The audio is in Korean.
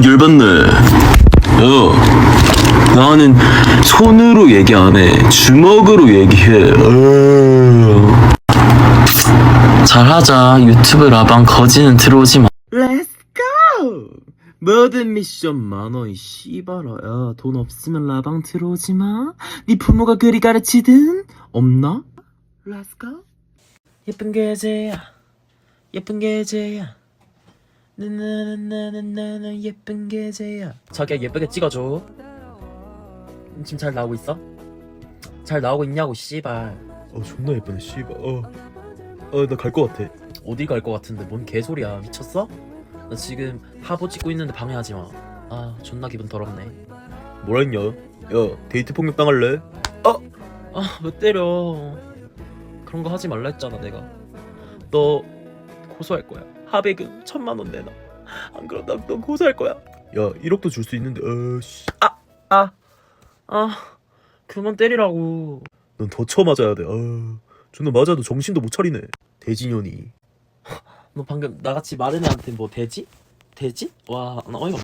열받네. 야, 나는 손으로 얘기 안 해. 주먹으로 얘기해. 어. 잘하자. 유튜브 라방 거지는 들어오지 마. Let's go! 모든 미션 만원 이 씨발아 야 돈 없으면 라방 들어오지 마. 네 부모가 그리 가르치든 없나? Let's go. 예쁜 게제야 예쁜 게제야 나나나나나나 예쁜 게제야 자기야 예쁘게 찍어줘. 지금 잘 나오고 있어? 잘 나오고 있냐고 씨발. 어 존나 예쁘네 씨발. 어어나 갈 것 같아. 어디 갈 것 같은데? 뭔 개소리야. 미쳤어? 나 지금 하보 찍고 있는데 방해하지 마아 존나 기분 더럽네. 뭐라 했냐? 야 데이트 폭력 당할래? 아 왜 때려? 그런 거 하지 말라 했잖아 내가. 너 고소할 거야 하백은 천만 원 내놔. 안 그러다 너 고소할 거야. 야 1억도 줄 수 있는데 어씨. 아, 아, 그만 때리라고. 넌더 쳐 맞아야 돼. 아, 존나 맞아도 정신도 못 차리네. 대진년이. 너 방금 나같이 마른 애한테 뭐 되지? 되지? 와, 나 어이가